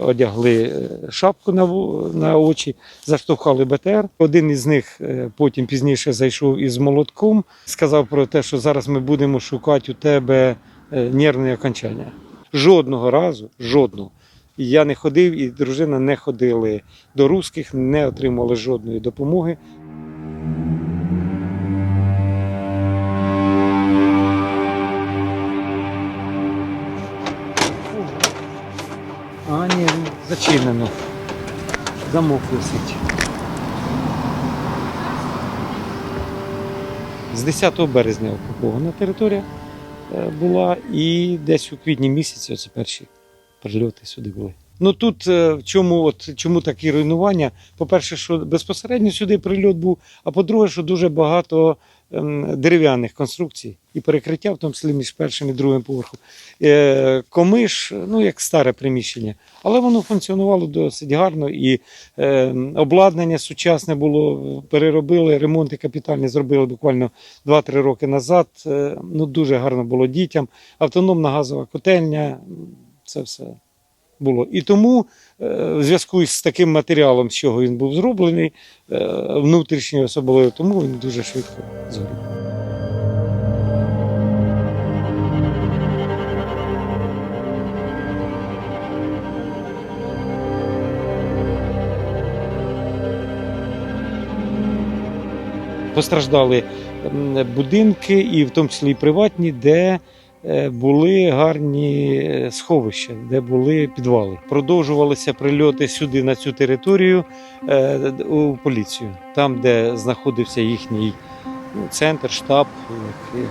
одягли е, шапку на, на очі, заштовхали БТР. Один із них е, потім пізніше зайшов із молотком, сказав про те, що зараз ми будемо шукати у тебе е, нервне окончання. Жодного разу, жодного. Я не ходив, і дружина не ходили до русських, не отримали жодної допомоги. Зачинено. Замок висить. З 10 березня окупована територія е, була, і десь у квітні місяці оце перші прильоти сюди були. Ну тут е, в чому, от, чому такі руйнування? По-перше, що безпосередньо сюди прильот був, а по-друге, що дуже багато ем, дерев'яних конструкцій і перекриття, в тому числі між першим і другим поверхом. Е, комиш, ну як старе приміщення, але воно функціонувало досить гарно і е, обладнання сучасне було, переробили, ремонти капітальні зробили буквально 2-3 роки назад. Е, ну дуже гарно було дітям. Автономна газова котельня, це все було. І тому е, в зв'язку з таким матеріалом, з чого він був зроблений, е, внутрішньою особливо, тому він дуже швидко згорів. Постраждали будинки, і в тому числі і приватні, де були гарні е, сховища, де були підвали. Продовжувалися прильоти сюди на цю територію е, у поліцію, там, де знаходився їхній ну, центр, штаб,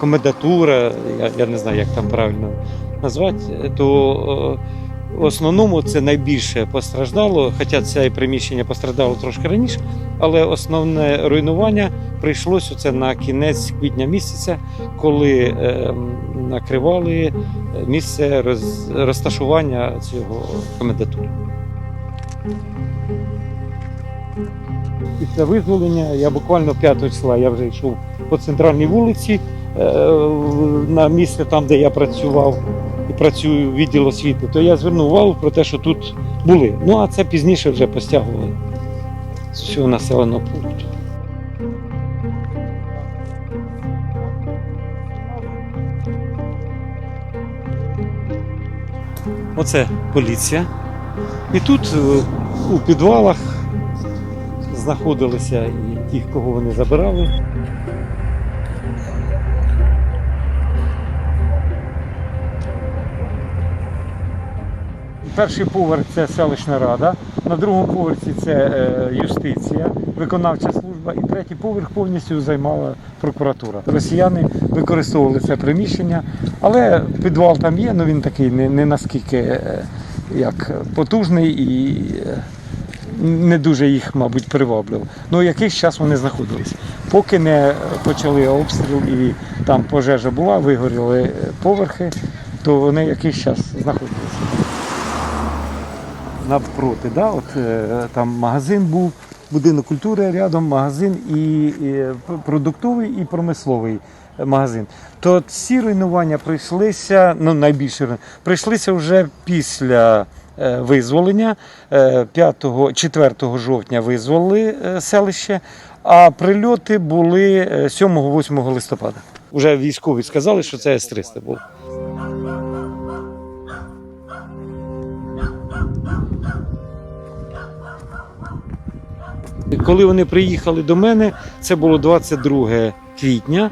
комендатура, я, я не знаю, як там правильно назвати, то е, в основному це найбільше постраждало, хоча це приміщення постраждало трошки раніше, але основне руйнування прийшлося це на кінець квітня місяця, коли е, накривали місце роз, розташування цього комендатури. Після визволення я буквально 5 числа я вже йшов по центральній вулиці е, на місце там, де я працював працюю в відділ освіти, то я звернув увагу про те, що тут були. Ну а це пізніше вже постягували з всього населеного пункту. Оце поліція. І тут е, у підвалах знаходилися і ті, кого вони забирали. Перший поверх це селищна рада, на другому поверсі це е, юстиція, виконавча служба, і третій поверх повністю займала прокуратура. Росіяни використовували це приміщення, але підвал там є, але він такий не, не наскільки е, як потужний і е, не дуже їх, мабуть, приваблював. Ну, якийсь час вони знаходились. Поки не почали обстріл і там пожежа була, вигоріли поверхи, то вони якийсь час знаходилися навпроти. Да? От, е, там магазин був, будинок культури рядом, магазин і, і продуктовий і промисловий магазин. То ці руйнування прийшлися, ну найбільше прийшлися вже після е, визволення. Е, 5, 4 жовтня визволили е, селище, а прильоти були е, 7-8 листопада. Уже військові сказали, що це С-300 було. Коли вони приїхали до мене, це було 22 квітня,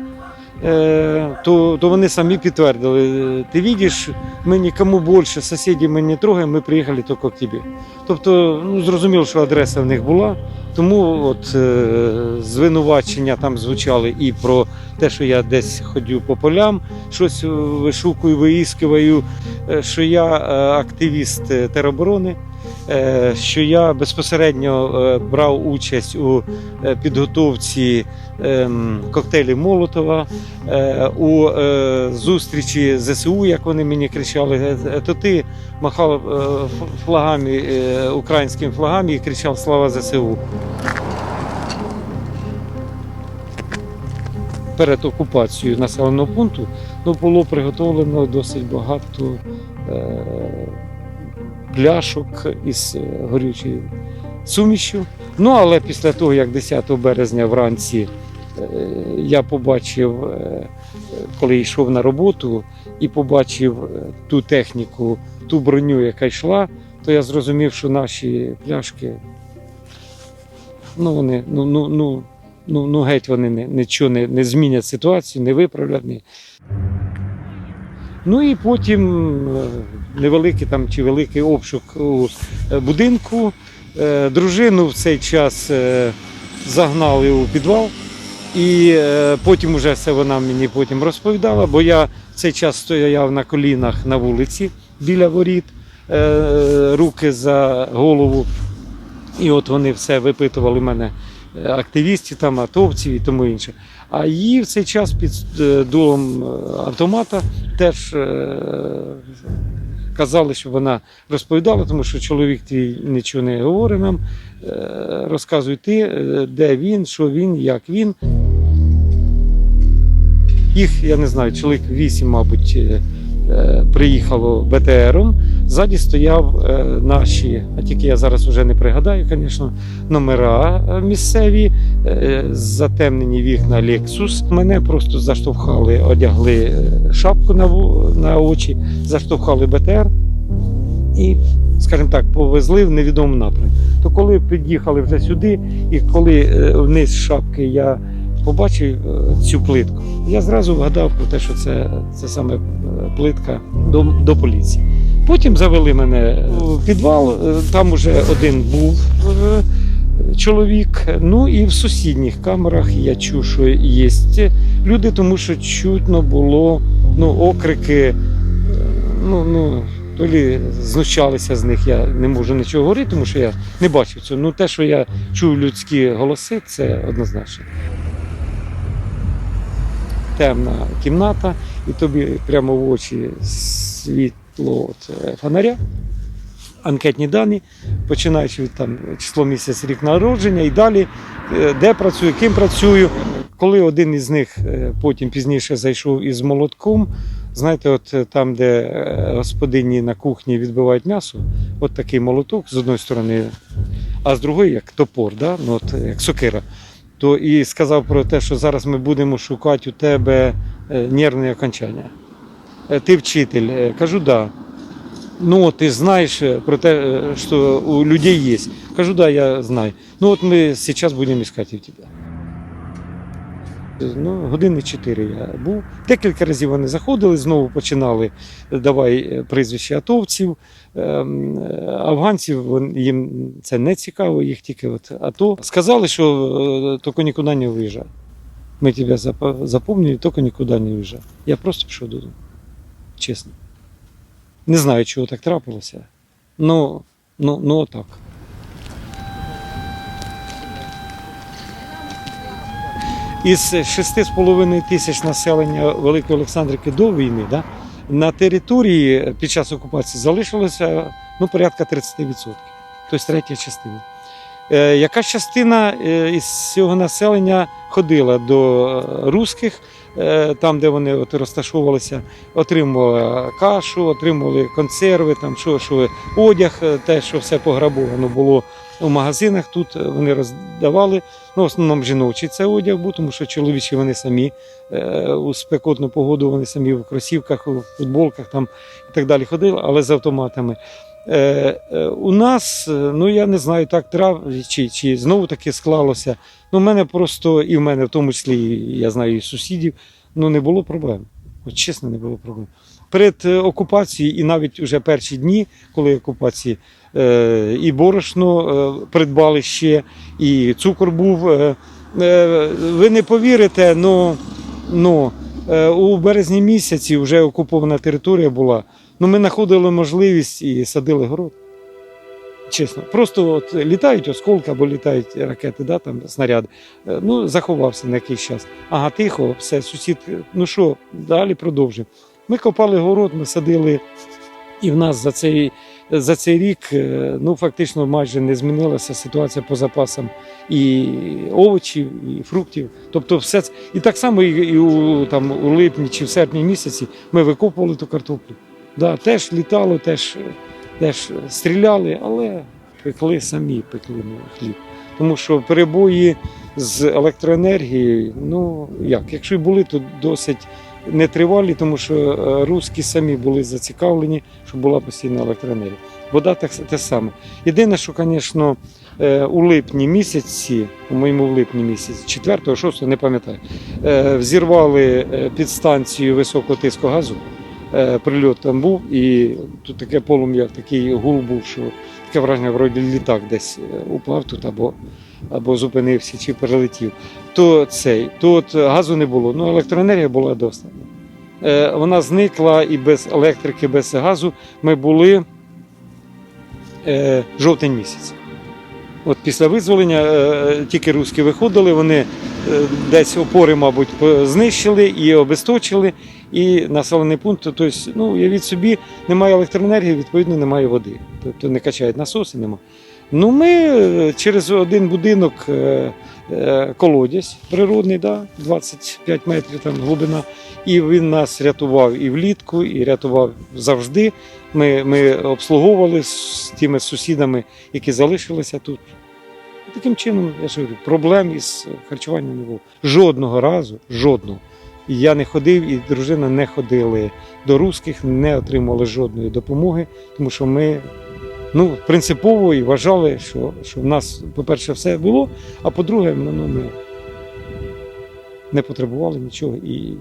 е, то, то вони самі підтвердили, ти бачиш, ми нікому більше, сусіді ми не трогаємо, ми приїхали тільки к тобі. Тобто, ну, зрозуміло, що адреса в них була, тому от, е, звинувачення там звучали і про те, що я десь ходю по полям, щось вишукую, виїскиваю, е, що я е, активіст е, тероборони е, що я безпосередньо е, брав участь у е, підготовці ем, коктейлів Молотова, е, у е, зустрічі ЗСУ, як вони мені кричали, «Е, е, то ти махав е, флагами, е, українськими флагами і кричав Слава ЗСУ. Перед окупацією населеного пункту ну, було приготовлено досить багато е, пляшок із е, горючою сумішю. Ну, але після того, як 10 березня вранці е, я побачив, е, коли йшов на роботу, і побачив ту техніку, ту броню, яка йшла, то я зрозумів, що наші пляшки, ну вони, ну, ну, ну, ну, ну геть вони нічого не, не змінять ситуацію, не виправлять. Ну і потім е, невеликий там чи великий обшук у е, будинку. Е, Дружину в цей час загнали у підвал, і потім уже все вона мені потім розповідала, бо я в цей час стояв на колінах на вулиці біля воріт, руки за голову. І от вони все випитували мене активістів, там, атовців і тому інше. А її в цей час під е, дулом е, автомата теж е, казали, що вона розповідала, тому що чоловік твій нічого не говорить нам. Розказуй ти, де він, що він, як він. Їх, я не знаю, чоловік вісім, мабуть, приїхало БТРом. Ззаді стояв е, наші, а тільки я зараз вже не пригадаю, звісно, номера е, місцеві, е, затемнені вікна Lexus. Мене просто заштовхали, одягли шапку на, очі, заштовхали БТР і, скажімо так, повезли в невідомому напрямку. То коли під'їхали вже сюди, і коли вниз шапки я побачив цю плитку, я зразу вгадав про те, що це, це саме плитка до, до поліції. Потім завели мене в підвал, е, там уже один був е, чоловік. Ну і в сусідніх камерах я чув, що є люди, тому що чутно було ну, окрики. е, Ну, ну, то лі знущалися з них, я не можу нічого говорити, тому що я не бачив цього. Ну, те, що я чув людські голоси, це однозначно. Темна кімната, і тобі прямо в очі е, фонаря, анкетні дані, починаючи від там, число місяць, рік народження і далі, е, де працюю, ким працюю. Коли один із них е, потім пізніше зайшов із молотком, знаєте, от е, там, де е, господині на кухні відбивають м'ясо, от такий молоток з одної сторони, а з другої як топор, да? ну, от, е, як сокира. То і сказав про те, що зараз ми будемо шукати у тебе е, нервне окончання. Е, Ти вчитель. Е, Кажу, да. Ну, ти знаєш е, про те, що у людей є. Кажу, да, я знаю. Ну от ми зараз будемо шукати в тебе. Ну, години чотири я був. Декілька разів вони заходили, знову починали давай прізвище атовців. Ем, Афганців їм це не цікаво, їх тільки от АТО. Сказали, що тільки нікуди не виїжджай. Ми тебе запа- запомнили, тільки нікуди не виїжджай. Я просто пішов додому. Чесно. Не знаю, чого так трапилося. Ну, ну, ну отак. Із 6,5 тисяч населення Великої Олександрівки до війни да, на території під час окупації залишилося ну, порядка 30%. Тобто третя частина. Е, яка частина е, із цього населення ходила до е, русських, там, де вони от розташовувалися, отримувала кашу, отримували консерви, там, що, що, одяг, е, те, що все пограбовано було у магазинах. Тут е, вони роздавали. Ну, в основному жіночий це одяг був, тому що чоловічі вони самі е, у спекотну погоду, вони самі в кросівках, у футболках там і так далі ходили, але з автоматами. Е, е, у нас, е, ну я не знаю, так трав, чи, чи знову таки склалося. Ну, в мене просто, і в мене в тому числі, я знаю, і сусідів, ну не було проблем. От чесно, не було проблем. Перед окупацією і навіть уже перші дні, коли окупації, і борошно придбали ще, і цукор був. Ви не повірите, ну, ну е, у березні місяці вже окупована територія була. Ну, ми знаходили можливість і садили город. Чесно, просто от літають осколки або літають ракети, да, там, снаряди. Е, Ну, заховався на якийсь час. Ага, тихо, все, сусід, е, ну що, далі продовжуємо. Ми копали город, ми садили, і в нас за цей, за цей рік е, ну, фактично майже не змінилася ситуація по запасам і овочів, і фруктів. Тобто все це. І так само і, і у, там, у липні чи в серпні місяці ми викопували ту картоплю. Да, теж літало, теж теж стріляли, але пекли самі, пекли хліб. Тому що перебої з електроенергією, ну як, якщо й були, то досить нетривалі, тому що е, русські самі були зацікавлені, щоб була постійна електроенергія. Вода так те саме. Єдине, що, звісно, е, у липні місяці, у моєму в липні місяці, 4 6 не пам'ятаю, е, взірвали підстанцію високого тиску газу. Е, Прильот там був, і тут таке полум'я, такий гул був, що таке враження, вроді літак десь е, упав тут або, або зупинився чи перелетів. То цей, то от газу не було, ну електроенергія була достатньо. Е, Вона зникла і без електрики, без газу ми були жовтень місяць. От після визволення тільки русські виходили, вони десь опори, мабуть, знищили і обесточили, і населений пункт, тобто, ну, уявіть собі, немає електроенергії, відповідно, немає води. Тобто не качають насоси, нема. Ну, ми е, через один будинок е, е, колодязь природний, да, 25 метрів там глибина, і він нас рятував і влітку, і рятував завжди. Ми, ми обслуговували з тими сусідами, які залишилися тут. Таким чином, я ж говорю, проблем із харчуванням не було. Жодного разу, жодного. І Я не ходив, і дружина не ходили. До русських, не отримали жодної допомоги, тому що ми ну, принципово і вважали, що, що в нас, по-перше, все було, а по-друге, ну, ми не потребували нічого і, і